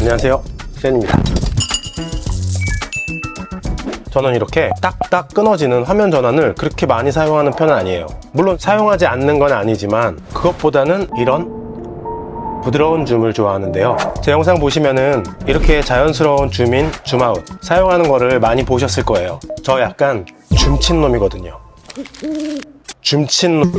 안녕하세요. 센입니다. 저는 이렇게 딱딱 끊어지는 화면 전환을 그렇게 많이 사용하는 편은 아니에요. 물론 사용하지 않는 건 아니지만 그것보다는 이런 부드러운 줌을 좋아하는데요. 제 영상 보시면은 이렇게 자연스러운 줌인 줌아웃 사용하는 거를 많이 보셨을 거예요. 저 약간 줌친 놈이거든요. 줌친 놈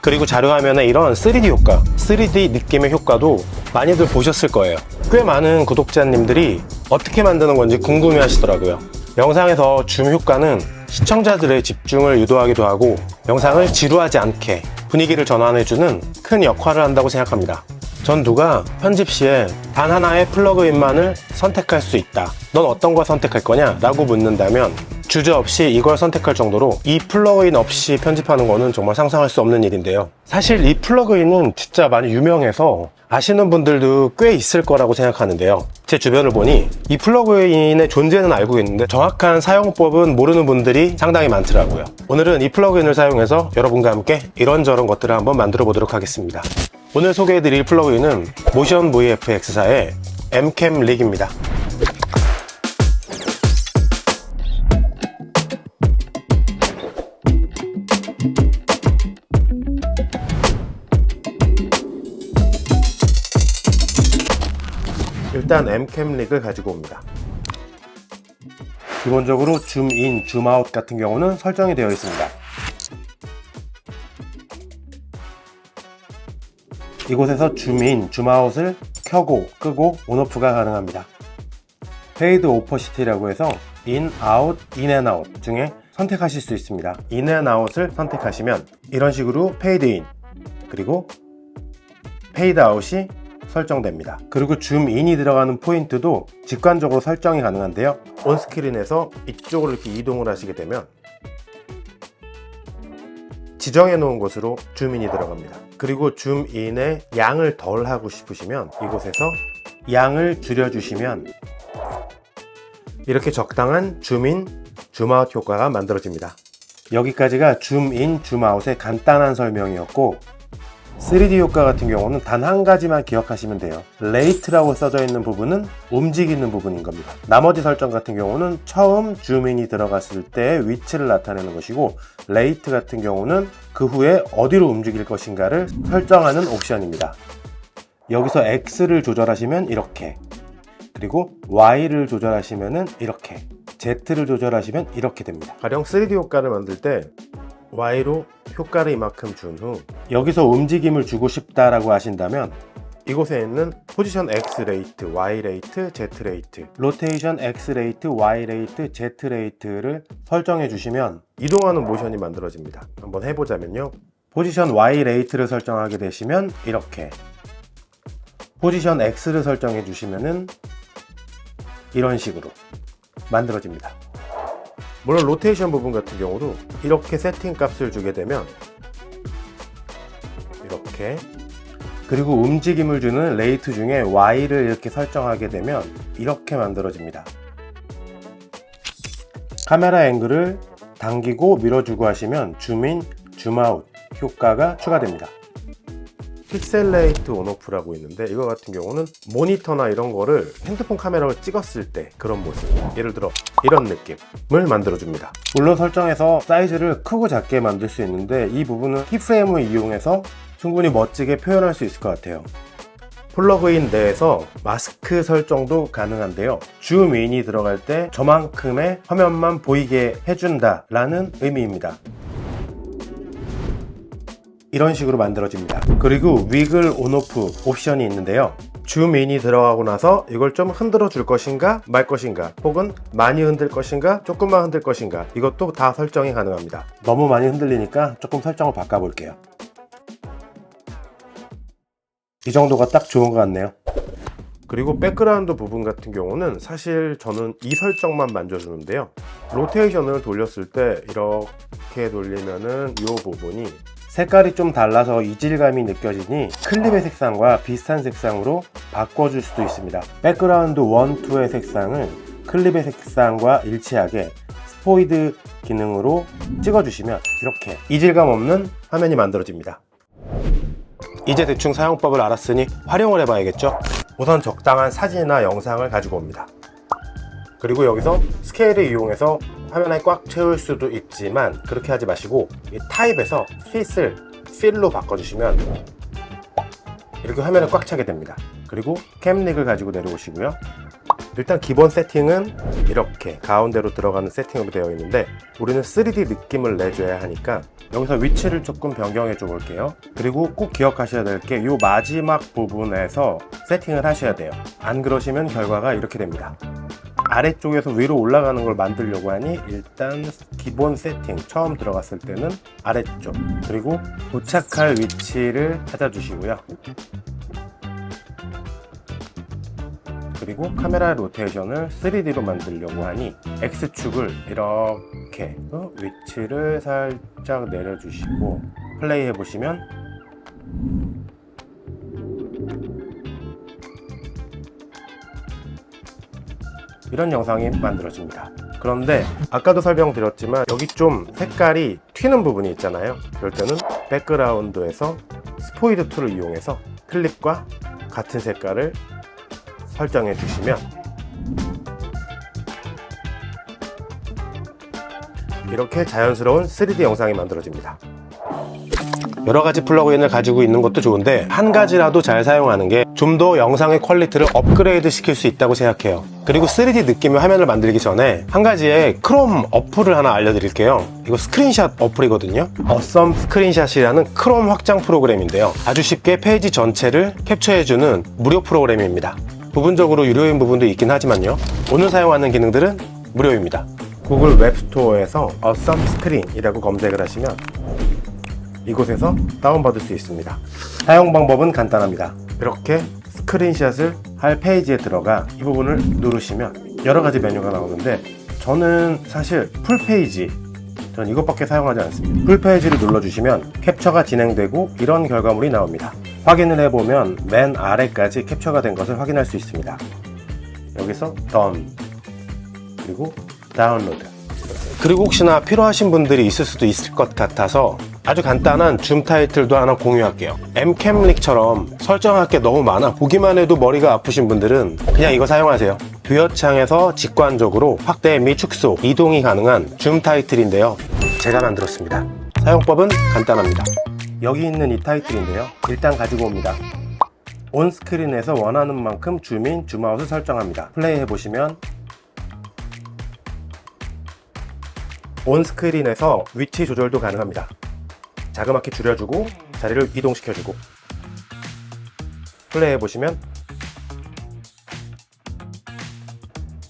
그리고 자료화면에 이런 3D 효과, 3D 느낌의 효과도 많이들 보셨을 거예요. 꽤 많은 구독자님들이 어떻게 만드는 건지 궁금해 하시더라고요. 영상에서 줌 효과는 시청자들의 집중을 유도하기도 하고 영상을 지루하지 않게 분위기를 전환해주는 큰 역할을 한다고 생각합니다. 전 누가 편집 시에 단 하나의 플러그인만을 선택할 수 있다. 넌 어떤 거 선택할 거냐? 라고 묻는다면 주저 없이 이걸 선택할 정도로 이 플러그인 없이 편집하는 거는 정말 상상할 수 없는 일인데요. 사실 이 플러그인은 진짜 많이 유명해서 아시는 분들도 꽤 있을 거라고 생각하는데요. 제 주변을 보니 이 플러그인의 존재는 알고 있는데 정확한 사용법은 모르는 분들이 상당히 많더라고요. 오늘은 이 플러그인을 사용해서 여러분과 함께 이런저런 것들을 한번 만들어 보도록 하겠습니다. 오늘 소개해드릴 플러그인은 모션 VFX사의 Mcam 릭입니다. 일단 Mcam 릭을 가지고 옵니다. 기본적으로 줌인, 줌아웃 같은 경우는 설정이 되어 있습니다. 이곳에서 줌인, 줌아웃을 켜고 끄고 온오프가 가능합니다. 페이드 오퍼시티라고 해서 인, 아웃, 인앤 아웃 중에 선택하실 수 있습니다. 인앤 아웃을 선택하시면 이런 식으로 페이드 인 그리고 페이드 아웃이 설정됩니다. 그리고 줌인이 들어가는 포인트도 직관적으로 설정이 가능한데요. 온스크린에서 이쪽으로 이렇게 이동을 하시게 되면 지정해 놓은 곳으로 줌인이 들어갑니다. 그리고 줌인의 양을 덜 하고 싶으시면 이곳에서 양을 줄여주시면 이렇게 적당한 줌인, 줌아웃 효과가 만들어집니다. 여기까지가 줌인, 줌아웃의 간단한 설명이었고 3D 효과 같은 경우는 단 한 가지만 기억하시면 돼요. 레이트라고 써져 있는 부분은 움직이는 부분인 겁니다. 나머지 설정 같은 경우는 처음 줌인이 들어갔을 때 위치를 나타내는 것이고 레이트 같은 경우는 그 후에 어디로 움직일 것인가를 설정하는 옵션입니다. 여기서 X를 조절하시면 이렇게 그리고 Y를 조절하시면 이렇게 Z를 조절하시면 이렇게 됩니다. 가령 3D 효과를 만들 때 Y로 효과를 이만큼 준 후 여기서 움직임을 주고 싶다라고 하신다면 이곳에 있는 포지션 X 레이트, Y 레이트, Z 레이트, 로테이션 X 레이트, Y 레이트, Z 레이트를 설정해 주시면 이동하는 모션이 만들어집니다. 한번 해보자면요. 포지션 Y 레이트를 설정하게 되시면 이렇게 포지션 X를 설정해 주시면은 이런 식으로 만들어집니다. 물론 로테이션 부분 같은 경우도 이렇게 세팅 값을 주게 되면 이렇게 그리고 움직임을 주는 레이트 중에 Y를 이렇게 설정하게 되면 이렇게 만들어집니다. 카메라 앵글을 당기고 밀어주고 하시면 줌인, 줌아웃 효과가 추가됩니다. 픽셀레이트 온오프라고 있는데 이거 같은 경우는 모니터나 이런 거를 핸드폰 카메라로 찍었을 때 그런 모습. 예를 들어 이런 느낌을 만들어 줍니다. 물론 설정해서 사이즈를 크고 작게 만들 수 있는데 이 부분은 키프레임을 이용해서 충분히 멋지게 표현할 수 있을 것 같아요. 플러그인 내에서 마스크 설정도 가능한데요. 줌인이 들어갈 때 저만큼의 화면만 보이게 해준다 라는 의미입니다 이런 식으로 만들어집니다. 그리고 위글 온오프 옵션이 있는데요. 줌인이 들어가고 나서 이걸 좀 흔들어 줄 것인가 말 것인가 혹은 많이 흔들 것인가 조금만 흔들 것인가 이것도 다 설정이 가능합니다. 너무 많이 흔들리니까 조금 설정을 바꿔 볼게요. 이 정도가 딱 좋은 것 같네요. 그리고 백그라운드 부분 같은 경우는 사실 저는 이 설정만 만져주는데요. 로테이션을 돌렸을 때 이렇게 돌리면은 이 부분이 색깔이 좀 달라서 이질감이 느껴지니 클립의 색상과 비슷한 색상으로 바꿔줄 수도 있습니다. 백그라운드 1, 2의 색상을 클립의 색상과 일치하게 스포이드 기능으로 찍어주시면 이렇게 이질감 없는 화면이 만들어집니다. 이제 대충 사용법을 알았으니 활용을 해봐야겠죠? 우선 적당한 사진이나 영상을 가지고 옵니다. 그리고 여기서 스케일을 이용해서 화면에 꽉 채울 수도 있지만 그렇게 하지 마시고 이 타입에서 핏을 필로 바꿔주시면 이렇게 화면에 꽉 차게 됩니다. 그리고 캠릭을 가지고 내려오시고요. 일단 기본 세팅은 이렇게 가운데로 들어가는 세팅으로 되어 있는데 우리는 3D 느낌을 내줘야 하니까 여기서 위치를 조금 변경해 줘 볼게요. 그리고 꼭 기억하셔야 될 게 이 마지막 부분에서 세팅을 하셔야 돼요. 안 그러시면 결과가 이렇게 됩니다. 아래쪽에서 위로 올라가는 걸 만들려고 하니 일단 기본 세팅 처음 들어갔을 때는 아래쪽 그리고 도착할 위치를 찾아주시고요. 그리고 카메라 로테이션을 3D로 만들려고 하니 X축을 이렇게 위치를 살짝 내려주시고 플레이 해보시면 이런 영상이 만들어집니다. 그런데 아까도 설명드렸지만 여기 좀 색깔이 튀는 부분이 있잖아요. 그럴 때는 백그라운드에서 스포이드 툴을 이용해서 클립과 같은 색깔을 설정해 주시면 이렇게 자연스러운 3D 영상이 만들어집니다. 여러 가지 플러그인을 가지고 있는 것도 좋은데 한 가지라도 잘 사용하는 게 좀 더 영상의 퀄리티를 업그레이드 시킬 수 있다고 생각해요. 그리고 3D 느낌의 화면을 만들기 전에 한 가지의 크롬 어플을 하나 알려드릴게요. 이거 스크린샷 어플이거든요. 어썸 스크린샷이라는 크롬 확장 프로그램인데요. 아주 쉽게 페이지 전체를 캡처해주는 무료 프로그램입니다. 부분적으로 유료인 부분도 있긴 하지만요. 오늘 사용하는 기능들은 무료입니다. 구글 웹스토어에서 Awesome Screen이라고 검색을 하시면 이곳에서 다운받을 수 있습니다. 사용 방법은 간단합니다. 이렇게 스크린샷을 할 페이지에 들어가 이 부분을 누르시면 여러 가지 메뉴가 나오는데 저는 사실 풀 페이지 전 이것밖에 사용하지 않습니다. 풀 페이지를 눌러주시면 캡처가 진행되고 이런 결과물이 나옵니다. 확인을 해보면 맨 아래까지 캡처가 된 것을 확인할 수 있습니다. 여기서 Done 그리고 다운로드 그리고 혹시나 필요하신 분들이 있을 수도 있을 것 같아서 아주 간단한 줌 타이틀도 하나 공유할게요. M캠릭처럼 설정할 게 너무 많아 보기만 해도 머리가 아프신 분들은 그냥 이거 사용하세요. 부여창에서 직관적으로 확대 및 축소, 이동이 가능한 줌 타이틀인데요. 제가 만들었습니다. 사용법은 간단합니다. 여기 있는 이 타이틀인데요. 일단 가지고 옵니다. 온 스크린에서 원하는 만큼 줌인, 줌아웃을 설정합니다. 플레이 해보시면 온 스크린에서 위치 조절도 가능합니다. 자그맣게 줄여주고 자리를 이동시켜주고 플레이 해 보시면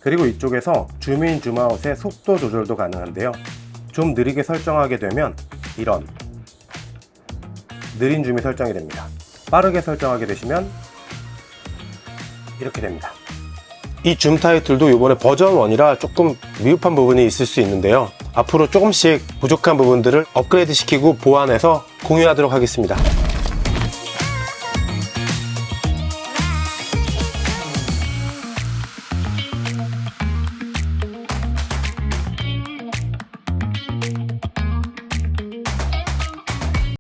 그리고 이쪽에서 줌인, 줌아웃의 속도 조절도 가능한데요. 좀 느리게 설정하게 되면 이런 느린 줌이 설정이 됩니다. 빠르게 설정하게 되시면 이렇게 됩니다. 이 줌 타이틀도 이번에 버전 1이라 조금 미흡한 부분이 있을 수 있는데요. 앞으로 조금씩 부족한 부분들을 업그레이드 시키고 보완해서 공유하도록 하겠습니다.